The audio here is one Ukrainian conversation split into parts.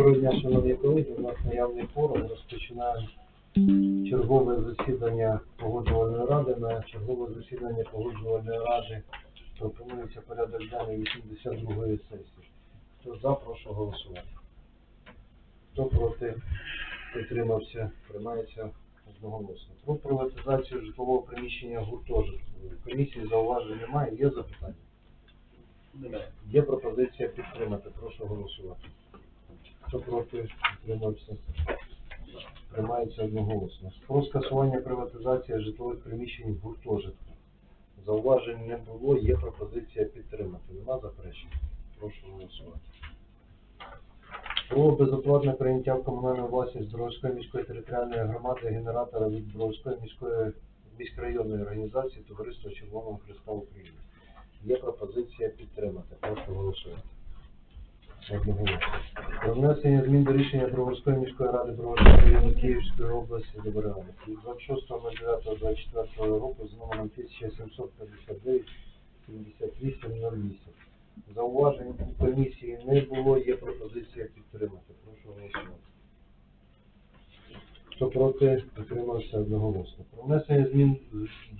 Доброго дня, шановні колеги. У нас наявний форум. Розпочинаємо чергове засідання погоджувальної ради. На чергове засідання погоджувальної ради пропонується порядок денний 82-ї сесії. Хто за, прошу голосувати. Хто проти, підтримався, приймається одноголосно. Про приватизацію житлового приміщення гуртожитку. Комісії зауважень немає. Є запитання? Немає. Є пропозиція підтримати. Прошу голосувати. Хто проти, підтримався. Приймається одноголосно. Про скасування приватизації житлових приміщень в гуртожитку. Зауважень не було, є пропозиція підтримати. Нема заперечень? Прошу голосувати. Про безоплатне прийняття в комунальну власність Бровської міської територіальної громади генератора від Бровської міської міськрайонної організації Товариства Червоного Христа України. Є пропозиція підтримати. Прошу голосувати. Одноголосно. Про внесення змін до рішення Броварської міської ради Броварського району Київської області Доброго. Від 26.09.24 року з номером 1759 7808. Зауважень у комісії не було, є пропозиція підтримати. Прошу голосувати. Хто проти, підтримався одноголосно. Про внесення змін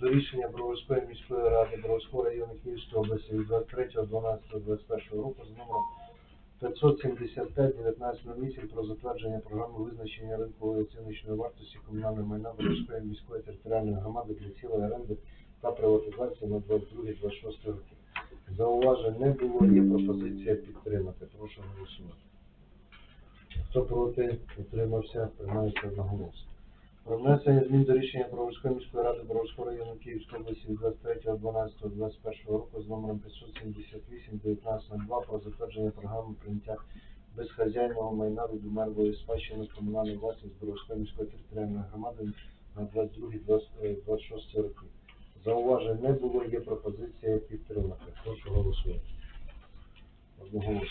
до рішення Броварської міської ради Броварського району Київської області від 23.12.21 року з номером 575-1908 про затвердження програми визначення ринкової оціночної вартості комунального майна Бережської міської територіальної громади для цілої оренди та приватизації на 22-26 роки. Зауважень не було, є пропозиція підтримати. Прошу голосувати. Хто проти, утримався, приймається одноголосно. Про внесення змін до рішення Броварської міської ради Броварського району Київської області від 23.12.21 року з номером 578-1902 про затвердження програми прийняття безхазяйного майна від умерлої спадщини в комунальну власність Броварської міської територіальної громади на 22-26 роки. Зауважень не було, є пропозиція підтримати. Прошу голосувати. Одноголосно.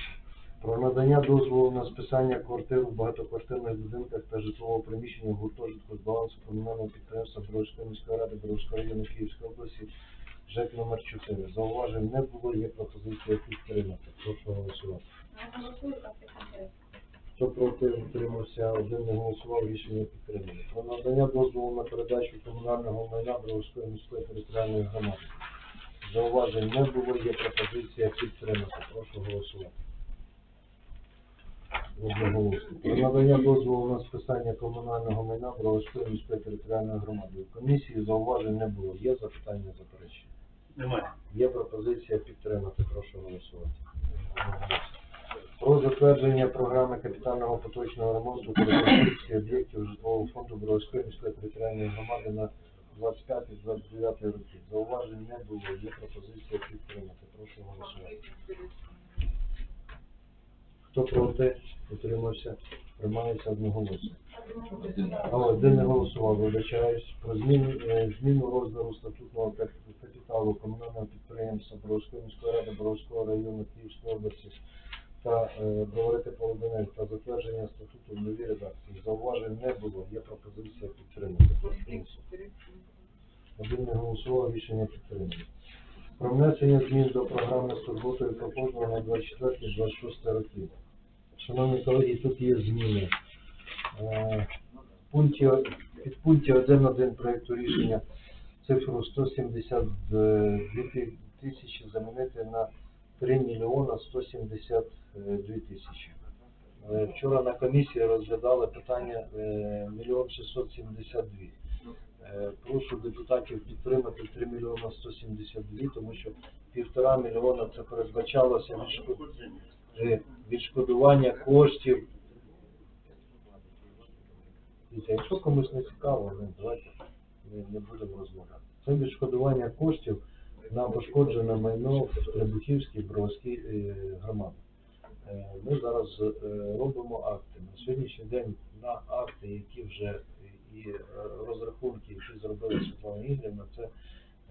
Про надання дозволу на списання квартир у багатоквартирних будинках та житлового приміщення гуртожитку з балансу комунального підприємства Бровської міської ради Бровського району Київської області ЖЕК номер 4. Зауважень не було, є пропозиція підтримати. Прошу голосувати. Хто проти утримався, один не голосував, рішення підтримано. Про надання дозволу на передачу комунального майна Бровської міської територіальної громади. Зауважень не було, є пропозиція підтримати. Прошу голосувати. Одноголосно. Про надання дозволу на списання комунального майна Бровської міської територіальної громади. У комісії зауважень не було. Є запитання, заперечення? Немає. Є пропозиція підтримати. Прошу голосувати. Про затвердження програми капітального поточного ремонту та реконструкції об'єктів житлового фонду Бровської міської територіальної громади на 25-29 роки. Зауважень не було. Є пропозиція підтримати. Прошу голосувати. Хто проти? Утримався. Приймається одноголосно. А, один не голосував, вибачаюсь. Про зміну, е, зміну розміру статутного капіталу комунального підприємства Боровської міської ради Боровського району Київської області та е, говорити Полуденець та затвердження статуту в новій редакції. Зауважень не було, є пропозиція підтримати. Один не голосував, рішення підтримано. Про внесення змін до програми з турботою про на 24-26 років. Шановні колеги, тут є зміни. Е, в пункті, під пункті 1.1 проекту рішення цифру 172 тисячі замінити на 3 мільйона 172 тисячі. Е, Вчора на комісії розглядали питання е, мільйон 672. Е, Прошу депутатів підтримати 3 мільйона 172, тому що півтора мільйона це передбачалося е, відшкодування коштів. Дивіться, якщо комусь не цікаво, ну, давайте не, будемо розмовляти. Це відшкодування коштів на пошкоджене майно в Требухівській Бровській е, громаді. Е, Ми зараз е, робимо акти. На сьогоднішній день на акти, які вже і е, розрахунки, які зробила Світлана Ігорівна, це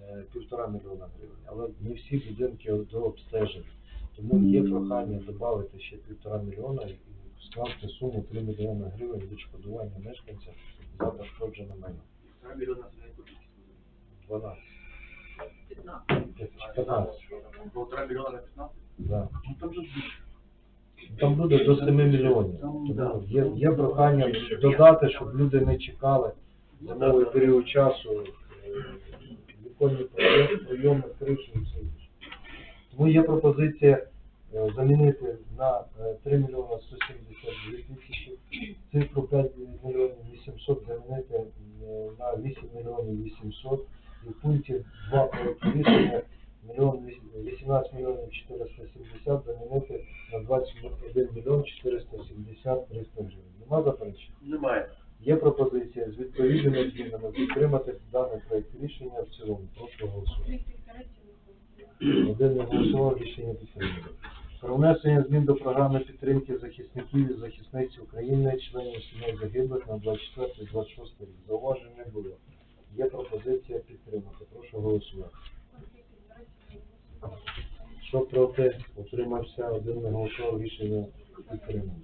е, півтора мільйона гривень. Але не всі будинки дообстежені. Тому є прохання додати ще півтора мільйона і скласти суму 3 мільйони гривень відшкодування мешканця за пошкоджене майно. Півтора мільйона це не копійки. 12. 15. 15. Півтора мільйона на 15? Да. Ну там же більше. Там буде до 7 мільйонів. Тому є, є прохання додати, щоб люди не чекали зимовий період часу, е, віконні прийом- прийоми, криші і все інше. Тому є пропозиція е, замінити на е, 3 мільйони 172 тисячі, цифру 5 мільйонів 800 замінити е, на 8 мільйонів 800 і в пункті 2 проекту рішення мільйон віс- 18 мільйонів 470 замінити на 21 мільйон 470 300 гривень. Нема заперечень? Немає. Є пропозиція з відповідними змінами підтримати даний проект рішення в цілому. Прошу голосувати. Один не голосував, рішення підтримано. Про внесення змін до програми підтримки захисників і захисниць України, членів сімей загиблих на 24-26 рік. Зауважень не було. Є пропозиція підтримати. Прошу голосувати. Що проти? Утримався, один не голосував, рішення підтримано.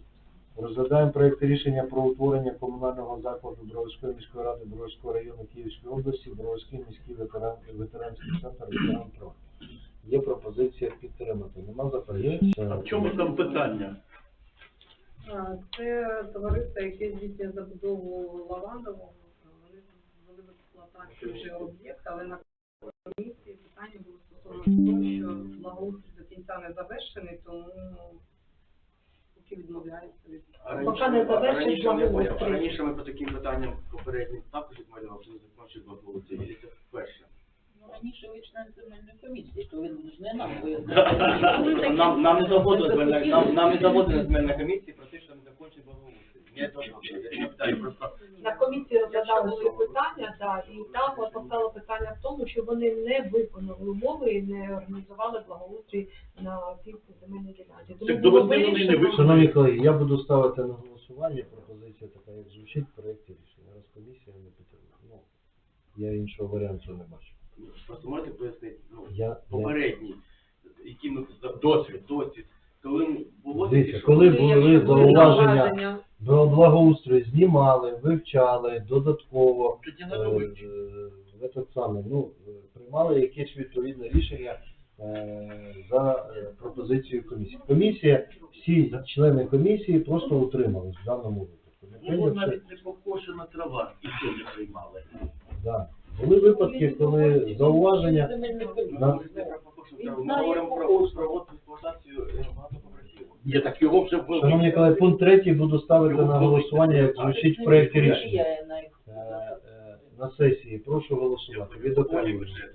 Розглядаємо проєкт рішення про утворення комунального закладу Броварської міської ради Броварського району Київської області, Броварський міський ветеран, ветеранський центр ветеран ПРО. Є пропозиція підтримати. Нема заперечень? А в чому там питання? А, Це товариство, яке здійснює забудову Лавандового. Вони ввели в експлуатацію вже об'єкт, але на комісії питання було стосовно того, що благоустрій до кінця не завершений, тому поки відмовляються від А Поки не завершить раніше, не благоустрій. А раніше ми по таким питанням попереднім також відмовляли, що не закончив благоустрій, і це вперше. Ну, раніше ви член земельної комісії, то ви ж не нам Нам, нам не заводили земельна, нам, нам не заводили земельна комісія про те, що не закончить благоустрій. На комісії розглядали ці питання, да, і там от постало питання в тому, що вони не виконали умови і не організували благоустрій на цій земельній ділянці. Тому було вирішено- Шановні колеги, я буду ставити на голосування пропозиція така, як звучить в проєкті рішення. Раз комісія не підтримує. Ну, я іншого варіанту не бачу. Просто можете пояснити, ну, Я, я... попередній, які ми досвід, досвід, коли було Дивіться, таке, що коли Якщо були були зауваження Бо благоустрій знімали, вивчали додатково тоді е, этот самий, ну, е, приймали якесь відповідне рішення е, за е, пропозицією комісії. Комісія, всі члени комісії просто утримались в даному випадку. Не прийнявши- навіть не покошена трава, і то не приймали. да. Були випадки, коли зауваження на- Ми говоримо про про експлуатацію багатоповерхівок. Є так його вже в Шановні колеги, пункт третій буду ставити на голосування, як звучить в проєкті рішення. На Е, е, На сесії прошу голосувати. Від Поповнюємо окремого. бюджет.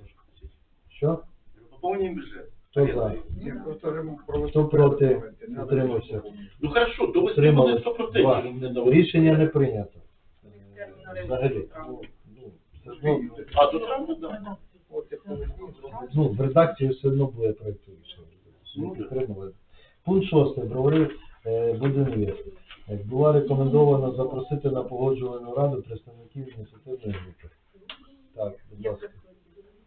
Що? Поповнюємо бюджет. Хто за? Хто проти? Утримався. Ну хорошо, до весни Утримали. вони 100% Два. Рішення не прийнято. Е, Взагалі. Ну, А тут правда, да. ну, в редакції все одно буде проєкт. Ну, підтримали. Пункт шостий. Бровари е, Будинвір. Е, Була рекомендовано запросити на погоджувальну раду представників ініціативної групи. Так, будь ласка.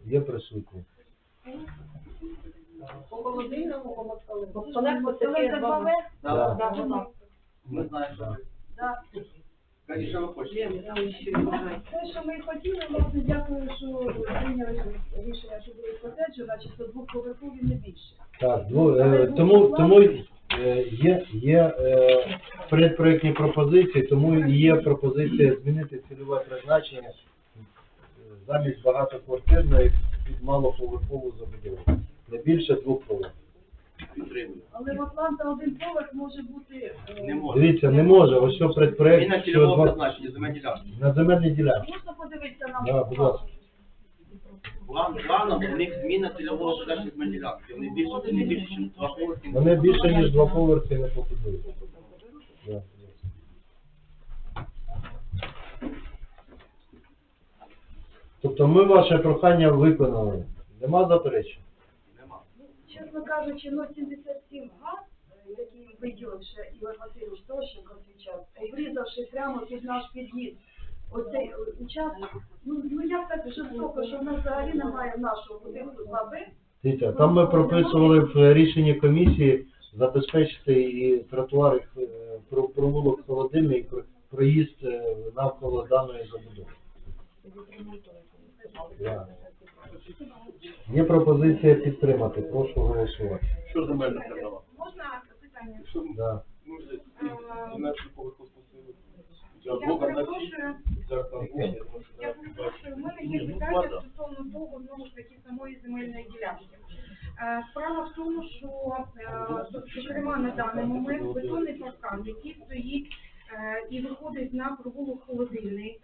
Є присутні. по холодильному, по це два. Да. Да, вона. Ми знаємо, що ви. Ще бажання. Те, що ми хотіли, власне, дякую, що прийняли рішення, що буде котеджі, значить, це двохповерхові не більше. Так, ну, е, тому, тому е, є, є е, предпроектні пропозиції, тому і є пропозиція змінити цільове призначення замість багатоквартирної під малоповерхову забудову. Не більше двох поверхів. Але в Атланта один поверх може бути... е, Не може. Дивіться, не може, ось що Він предпроект, на що цільового два, призначення земельні ділянки. на земельній ділянці. Можна подивитися на Да, будь ласка. План, планом у них зміна цільового призначення земельні ділянки. Вони більше, вони більше, ніж два поверхи. Вони більше, ніж два поверхи не побудують. Да. Тобто ми ваше прохання виконали. Нема заперечень? Чесно кажучи, ну 77 га, е, який виділив ще Ігор Васильович Тощенко в свій час, обрізавши прямо під наш під'їзд, оцей е, участок, ну, ну як так жорстоко, що в нас взагалі немає нашого будинку 2Б, Дивіться, там ми прописували в рішенні комісії забезпечити і тротуар, і е, про- провулок холодильний, і про- проїзд е, навколо даної забудови. Да. Є пропозиція підтримати. Прошу голосувати. Що земельна казала? Можна питання? питання. Да. Ми вже Е, 17 поверху спустили. Я перепрошую, Зараз там буде, я думаю, що я зараз перепрошую, в мене Ні, є ну, питання ладно. стосовно того, знову ж таки, самої земельної ділянки. Е, Справа в тому, що, е, зокрема, на даний момент бетонний паркан, який стоїть е, і виходить на провулок холодильний,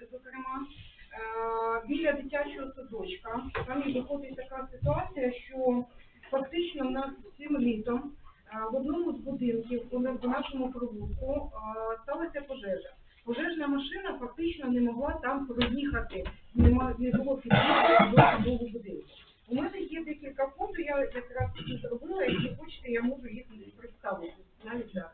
нашому провулку е, сталася пожежа. Пожежна машина фактично не могла там проїхати, не було під'їзду до самого будинку. У мене є декілька фото, я якраз зробила, якщо хочете, я можу їх представити навіть зараз.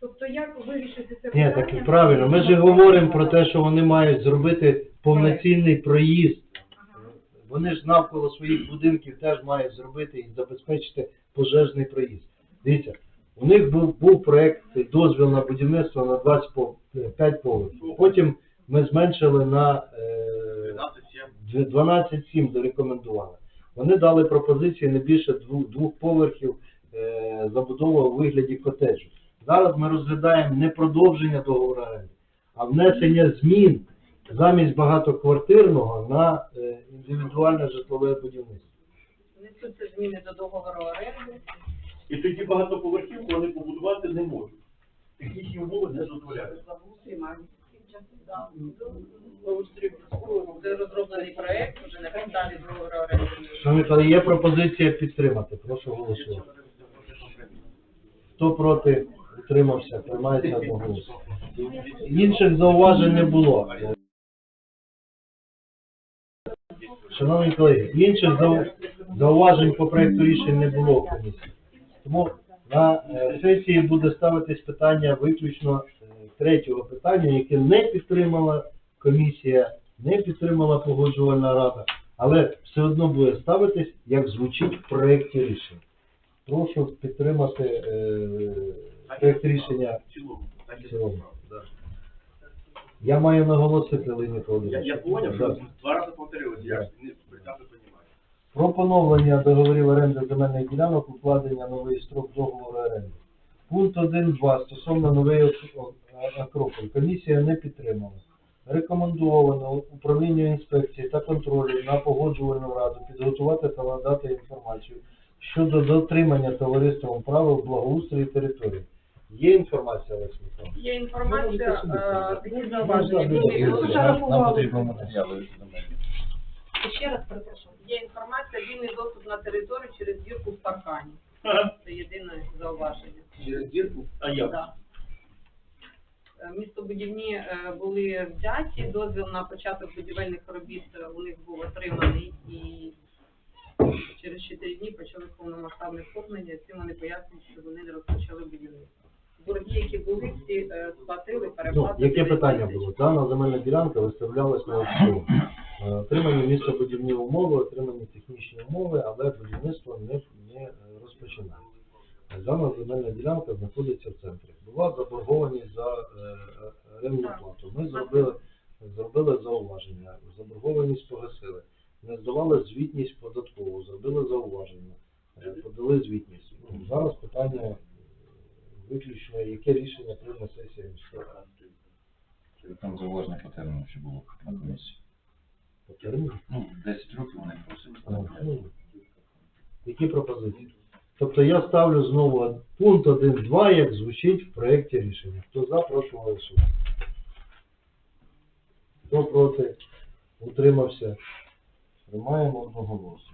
Тобто як вирішити це Ні, питання? так і правильно. Ми ж говоримо про те, що вони мають зробити повноцінний проїзд. Вони ж навколо своїх будинків теж мають зробити і забезпечити пожежний проїзд. Дивіться, у них був, був проект дозвіл на будівництво на 25 поверхів. Потім ми зменшили на е, 12 є. 12,7 дорекомендували. Вони дали пропозиції не більше двох, двох поверхів е, забудови у вигляді котеджу. Зараз ми розглядаємо не продовження договору оренди, а внесення змін замість багатоквартирного на е, індивідуальне житлове будівництво. Внесуться зміни до договору оренди. І тоді багатоповерхівку вони побудувати не можуть. Технічні умови не дозволяють. Вже розроблений є пропозиція підтримати. Прошу голосувати. Хто проти, утримався, приймається одноголосно. Інших зауважень не було. Шановні колеги, інших зауважень по проекту рішень не було в комісії. Тому на сесії буде ставитись питання виключно е, третього питання, яке не підтримала комісія, не підтримала погоджувальна рада, але все одно буде ставитись, як звучить в проекті рішення. Прошу підтримати е, проект рішення В цілому. Я маю наголосити, Леонід Володимирович. я поняв, що два рази повторилось, я не прекрасно розумію. Про поновлення договорів оренди земельних ділянок, укладення новий строк договору оренди. Пункт 1.2 стосовно нової Ак- Ак- Акрополь. Комісія не підтримала. Рекомендовано управлінню інспекції та контролю на погоджувальну раду підготувати та надати інформацію щодо дотримання товариством правил благоустрою території. Є інформація, Олег Михайлович? Є інформація, е, такі Ну, зауваження. дуже да. рахували. Ще раз перепрошую. Є інформація, вільний доступ на територію через дірку в паркані. Це єдине зауваження. Через дірку, а як? Да. Е, Містобудівні е, були взяті, дозвіл на початок будівельних робіт е, у них був отриманий і через 4 дні почали повномасштабне вторгнення, цим вони пояснюють, що вони не розпочали будівництво. Борги, які були, всі е, сплатили, Ну, яке питання було? Дана земельна ділянка виставлялась на аукціон. Е, Отримані містобудівні умови, отримані технічні умови, але будівництво не, не е, розпочинає. Дана земельна ділянка знаходиться в центрі. Була заборгованість за е, е, плату. Ми зробили, зробили зауваження, заборгованість погасили. Не здавали звітність податкову, зробили зауваження, е, подали звітність. Ну, зараз питання виключно, яке рішення прийме сесія міської ради. Там зауваження по терміну ще було на комісії. По терміну? Ну, 10 років вони просили. Ну, Які пропозиції? Тобто я ставлю знову пункт 1.2, як звучить в проєкті рішення. Хто за, прошу голосувати. Хто проти, утримався. Приймаємо одноголосно.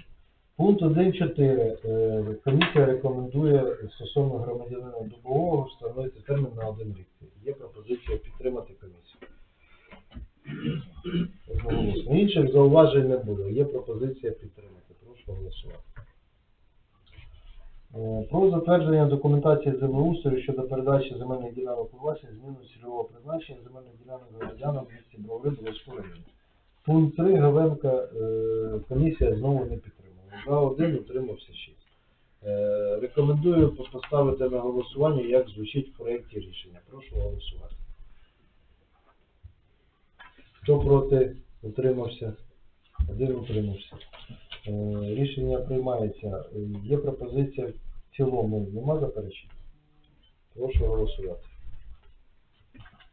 Пункт 1.4. Е, Комісія рекомендує стосовно громадянина Дубового встановити термін на один рік. Є пропозиція підтримати комісію. Інших зауважень не буде. Є пропозиція підтримати. Прошу голосувати. Е, Про затвердження документації землеустрою щодо передачі земельних ділянок у власність, зміну цільового призначення земельних ділянок громадянам в місті Бровари району. Пункт 3 Говенка е, комісія знову не підтримала. За один утримався 6. Е, Рекомендую поставити на голосування, як звучить в проєкті рішення. Прошу голосувати. Хто проти? Утримався. Один утримався. Е, Рішення приймається. Е, Є пропозиція В цілому нема заперечень? Прошу голосувати.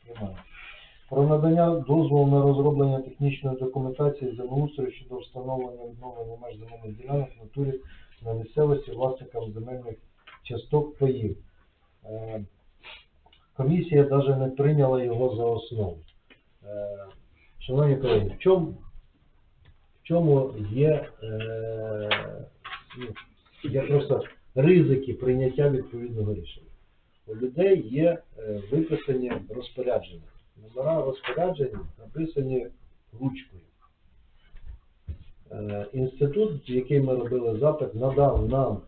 Приймаємо. Про надання дозволу на розроблення технічної документації землеустрою щодо встановлення відновлення меж земельних ділянок в натурі на місцевості власникам земельних часток паїв. Е, Комісія навіть не прийняла його за основу. Шановні колеги, в чому, в чому є, е, ну, є просто ризики прийняття відповідного рішення? У людей є е, виписані розпорядження. Номера розпоряджень написані ручкою. Е, Інститут, який ми робили запит, надав нам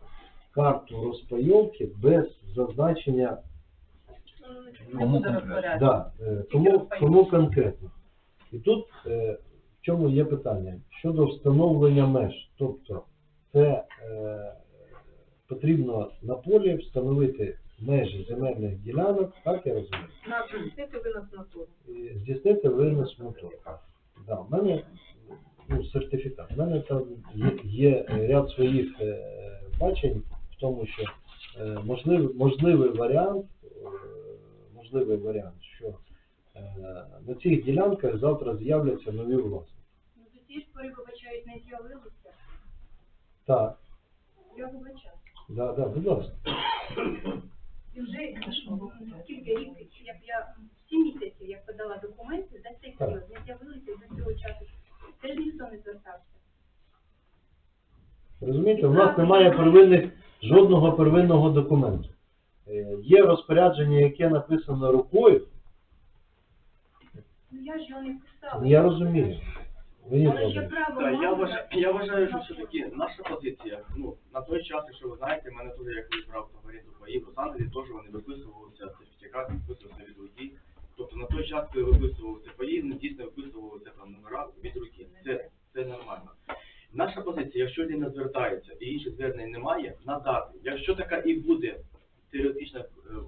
карту розпайовки без зазначення Кому конкретно? Да, е, кому, кому конкретно. І тут е, в чому є питання? Щодо встановлення меж. Тобто це е, потрібно на полі встановити межі земельних ділянок, так я розумію, На здійснити винос натуру. здійснити винос мотор. Да, в мене ну, сертифікат. У мене там є, є ряд своїх е, бачень в тому, що е, можливий, можливий варіант, е, можливий варіант, що на цих ділянках завтра з'являться нові власники. Ну, цієї ж пори, вибачають, не з'явилися. Так, Я вибачаю. да, да, будь ласка. І вже скільки рік, як я сім місяців, як подала документи, за цей період не з'явилися до цього часу. Теж ніхто не звертався. Розумієте, у нас немає первинних, жодного первинного документу. Е, Є розпорядження, яке написано рукою, Ну я ж його не писала. я розумію. Леонід Але ж є Володимирович. право я мати вважаю, я вважаю, що все-таки наша позиція, ну, на той час, якщо ви знаєте, мене теж як вибрав там оренду паїв, в Лос-Анджелесі теж вони виписувалися сертифікати, виписувалися від руки. Тобто на той час, коли виписувалися паї, вони дійсно виписувалися там номера від руки. Це, це нормально. Наша позиція, якщо людина звертається і інших звернень немає, надати. Якщо така і буде теоретично е,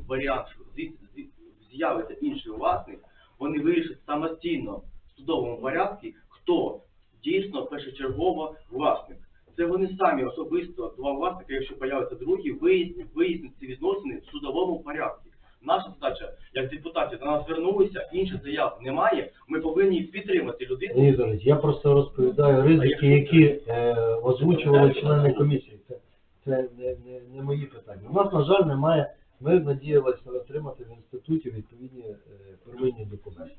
варіант, що зі- зі- з'явиться інший власник, вони вирішать самостійно в судовому порядку, хто дійсно першочергово власник. Це вони самі особисто, два власника, якщо появиться другий, вияснять, ці відносини в судовому порядку. Наша задача, як депутатів, до нас звернулися, інших заяв немає, ми повинні підтримати людину. Леонід Іванович, я просто розповідаю ризики, які е, озвучували члени комісії. Це, це не, не, не мої питання. У нас, на жаль, немає. Ми надіялися отримати в інституті відповідні е, первинні документи.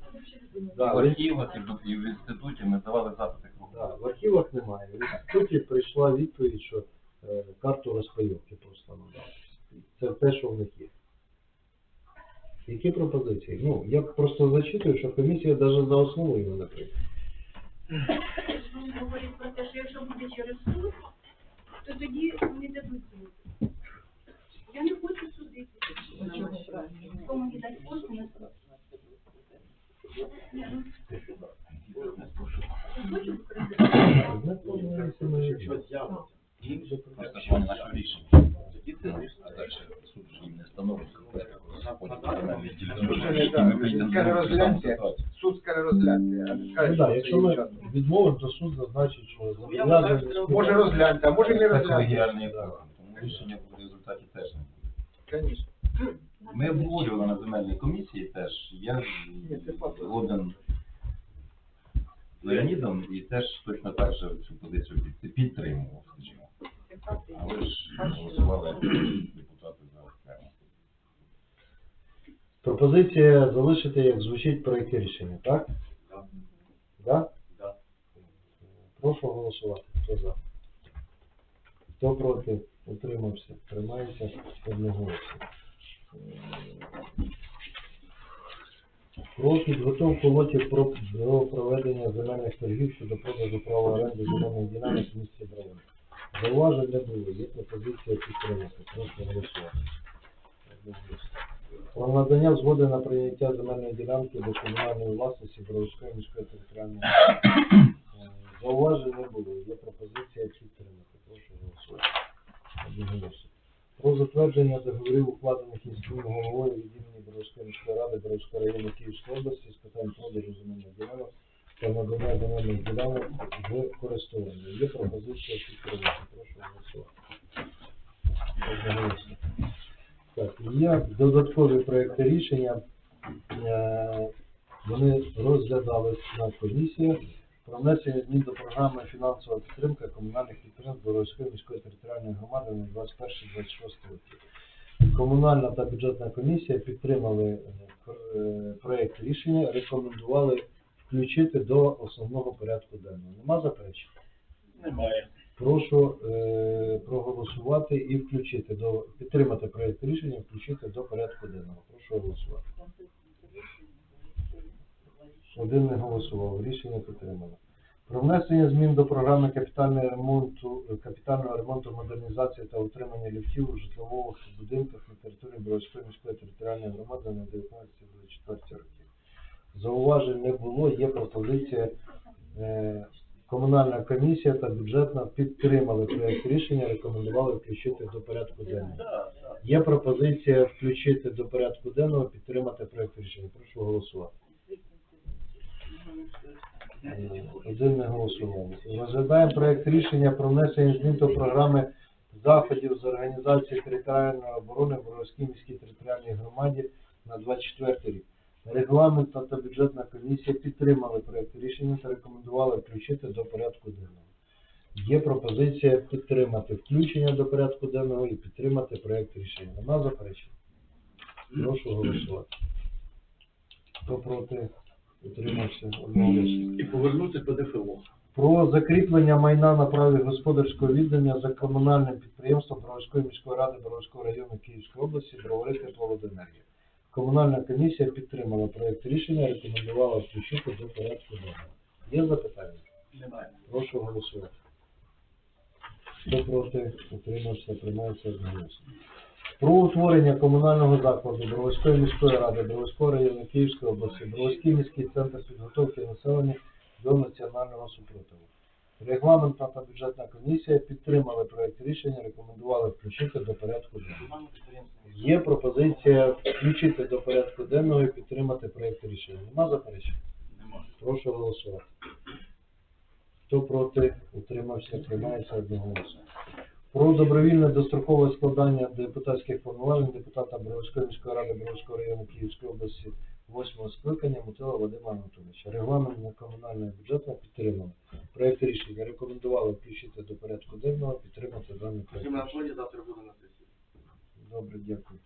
Да, В в, архівах і в- і в інституті ми давали запити да, в архівах немає. В інституті прийшла відповідь, що е, карту розпайовки просто надали. Це те, що в них є. Які пропозиції? Ну, я просто зачитую, що комісія навіть за основу його не. Він говорить про те, що якщо буде через суд, то тоді не дадуть суд. Я не хочу судити. Кому не дать кошти на суд. Скаже, розгляньте. Суд скаже розгляньте, а не скаже, що якщо це ми інша. відмовимо, то суд зазначить, що зобов'язаний Може розгляньте, а може не Це розгляньте. рішення в результаті теж не буде. Звісно. Ми обговорювали на земельній комісії теж. Я згоден з Леонідом і теж точно так же цю позицію під- підтримував, скажімо. Але ж голосували депутати за окремо. Пропозиція залишити, як звучить проєкт рішення, так? Так. Да? Да. Прошу голосувати. Хто за? Хто проти? Утримався. Тримається одноголосно. Про підготовку лотів про проведення земельних торгів щодо продажу права оренди земельних ділянок в місті Бровин. Зауважень не було, є пропозиція підтримати. Прошу голосувати. Про надання згоди на прийняття земельної ділянки до комунальної власності Бровської міської територіальної громади. Не було, є пропозиція підтримати. Прошу голосувати. Одноголосно. Про затвердження договорів, укладених міським головою від імені Бровської міської ради Бровського району Київської області з питань продажу земельних ділянок та надання земельних ділянок в користування. Є пропозиція підтримати. Прошу голосувати. Так, є додаткові проекти рішення. Е, Вони розглядались на комісіях про внесення змін до програми фінансова підтримка комунальних підприємств Боровської міської територіальної громади на 21-26 роки. Комунальна та бюджетна комісія підтримали е, е, проект рішення, рекомендували включити до основного порядку денного. Нема заперечень? Немає. Прошу е, проголосувати і включити до підтримати проект рішення, включити до порядку денного. Прошу голосувати. Один не голосував. Рішення підтримано. Про внесення змін до програми капітального ремонту, капітального ремонту, модернізації та утримання ліфтів у житлових будинках на території Бровської міської територіальної громади на 19-24 роки. Зауважень не було, є пропозиція. Е, комунальна комісія та бюджетна підтримали проект рішення, рекомендували включити до порядку денного. Є пропозиція включити до порядку денного, підтримати проект рішення. Прошу голосувати. Один не голосував. Розглядаємо проект рішення про внесення змін до програми заходів з організації територіальної оборони в Боровській міській територіальній громаді на 24 рік. Регламентна та бюджетна комісія підтримали проект рішення та рекомендували включити до порядку денного. Є пропозиція підтримати включення до порядку денного і підтримати проект рішення. Нема заперечень? Прошу голосувати. Хто проти? Утримався одноголосно. І повернути по ДФО. Про закріплення майна на праві господарського віддання за комунальним підприємством Броварської міської ради Броварського району Київської області Бровари тепловоденергія. Комунальна комісія підтримала проект рішення, рекомендувала включити до порядку денного. Є запитання? Немає. Прошу голосувати. Хто проти, утримався, приймається одноголосно. Про утворення комунального закладу Броварської міської ради, Броварського району Київської області, Броварський міський центр підготовки населення до національного супротиву. Регламентна та бюджетна комісія підтримали проект рішення, рекомендували включити до порядку денного. Є пропозиція включити до порядку денного і підтримати проект рішення. Нема заперечень? Немає. Прошу голосувати. Хто проти, утримався, приймається одноголосно. Про добровільне дострокове складання депутатських повноважень депутата Броварської міської ради Броварського району Київської області восьмого скликання Мутила Вадима Анатолійовича. Регламент на комунальне бюджетне підтримали. Проект рішення рекомендували включити до порядку денного, підтримати даний. Завтра буде на сесії. Добре, дякую.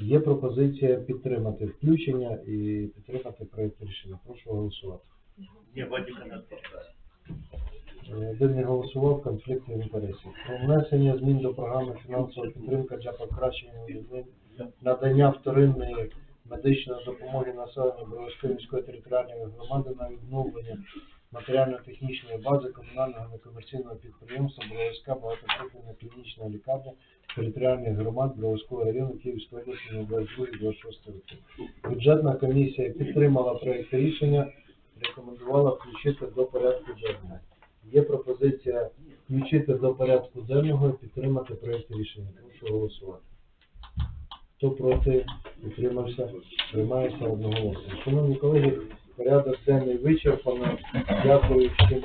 Є пропозиція підтримати включення і підтримати проект рішення. Прошу голосувати. Ні, Вадика не відпускає. Е, Один не голосував, конфлікт інтересів. Про внесення змін до програми фінансова підтримка для покращення надання вторинної медичної допомоги населенню Броварської міської територіальної громади на відновлення матеріально-технічної бази комунального некомерційного підприємства Броварська багатопрофільна клінічна лікарня територіальних громад Броварського району Київської області на 22-26 роки. Бюджетна комісія підтримала проект рішення, рекомендувала включити до порядку денного. Є пропозиція включити до порядку денного і підтримати проект рішення. Прошу голосувати. Хто проти, утримався, приймається одноголосно. Шановні колеги, порядок денний вичерпано. Дякую всім.